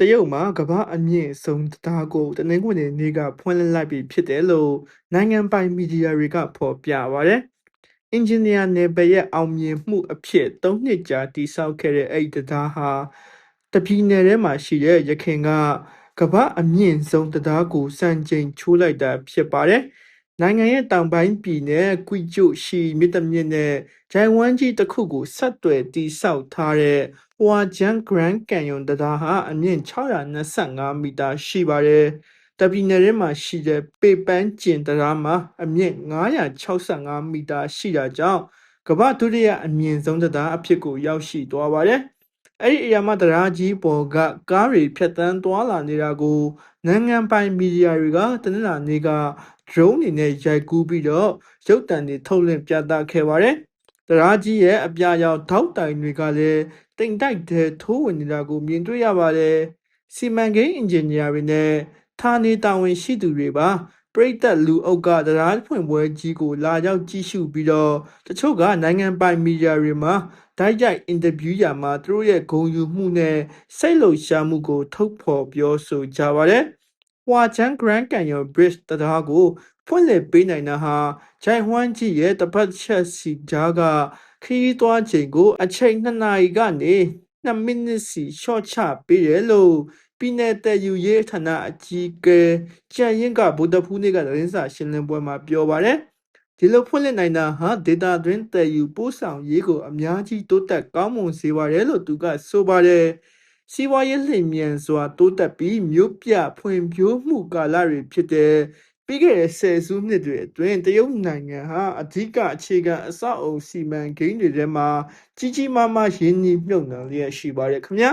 တရုတ်မှာကမ္ဘာအမြင့်ဆုံးတရားကိုတနင်္ဂနွေနေ့ကဖွင့်လှစ်လိုက်ပြီဖြစ်တယ်လို့နိုင်ငံပိုင်မီဒီယာတွေကဖော်ပြပါတယ်။အင်ဂျင်နီယာနယ်ပယ်ရဲ့အောင်မြင်မှုအဖြစ်၃နှစ်ကြာတည်ဆောက်ခဲ့တဲ့အဲ့ဒီတရားဟာတပြည်နယ်ထဲမှာရှိတဲ့ရခိုင်ကကမ္ဘာအမြင့်ဆုံးတရားကိုစံချိန်ချိုးလိုက်တာဖြစ်ပါတယ်။ နိုင်ငံရဲ့တောင်ပိုင်းပြည်နယ်ကွီကျိုရှီမြစ်တမြစ်နဲ့ဂျိုင်ဝမ်ကြီးတစ်ခုကိုဆက်သွယ်တည်ဆောက်ထားတဲ့ဟွာဂျန်ဂရန်ကန်ယွန်တံတားဟာအမြင့်625မီတာရှိပါတယ်။တပြည်နယ်ထဲမှာရှိတဲ့ပေပန်းကျင်တံတားမှာအမြင့်965မီတာရှိတာကြောင့်ကမ္ဘာဒုတိယအမြင့်ဆုံးတံတားအဖြစ်ကိုရောက်ရှိသွားပါတယ်။ အဲ့ဒီအရာမတံတားကြီးပေါ်ကကားတွေဖြတ်တန်းသွားလာနေတာကိုနိုင်ငံပိုင်မီဒီယာတွေကတနင်္လာနေ့က drone တွေနဲ့ရိုက်ကူးပြီးတော့ရုပ်သံတွေထုတ်လွှင့်ပြသခဲ့ပါတယ်။တံတားကြီးရဲ့အပြာရောင်ထောက်တိုင်တွေကလည်းတိမ်တိုက်တဲ့ထိုးဝင်နေတာကိုမြင်တွေ့ရပါတယ်။စီမံကိန်းအင်ဂျင်နီယာတွေနဲ့ဌာနေတာဝန်ရှိသူတွေပါ ပရိသတ်လူအုပ်ကတရားဖွင့်ပွဲကြီးကိုလာရောက်ကြည့်ရှုပြီးတော့တချို့ကနိုင်ငံပိုင်မီဒီယာတွေမှာဓာတ်ရိုက်အင်တာဗျူးရာမှာသူတို့ရဲ့ဂုဏ်ယူမှုနဲ့စိတ်လှုပ်ရှားမှုကို ထုတ်ဖော်ပြောဆိုကြပါတယ်။ဟွာချန်ဂရန်ကန်ယော bridge တရားကိုဖွင့်လှစ်ပေးနိုင်တာဟာဂျိုင်ဟွမ်ကြီးရဲ့တပတ်ချက်စီကြားကခရီးသွားချိန်ကို အချိန်2နာရီကနေ2မိနစ်စီရှော့ချပေးတယ်လို့ ပြည်내တယ်ယူရေးဌာနအကြီးအကဲကျန်ရင်ကဗုဒ္ဓဖူးနေ့ကသတင်းစာရှင်းလင်းပွဲမှာပြောပါတယ်ဒီလိုဖွင့်လှစ်နိုင်တာဟာဒေတာတွင်တည်ယူပို့ဆောင်ရေးကိုအများကြီးတိုးတက်ကောင်းမွန်စေပါတယ်လို့သူကဆိုပါတယ်စီးပွားရေးလျင်မြန်စွာတိုးတက်ပြီးမြို့ပြဖွံ့ဖြိုးမှုကာလတွေဖြစ်တဲ့ပြီးခဲ့တဲ့ဆယ်စုနှစ်တွေအတွင်းတရုတ်နိုင်ငံဟာအဓိကအခြေခံအဆောက်အုံစီမံကိန်းတွေထဲမှာကြီးကြီးမားမားရင်းနှီးမြှုပ်နှံလျက်ရှိပါတယ်ခင်ဗျာ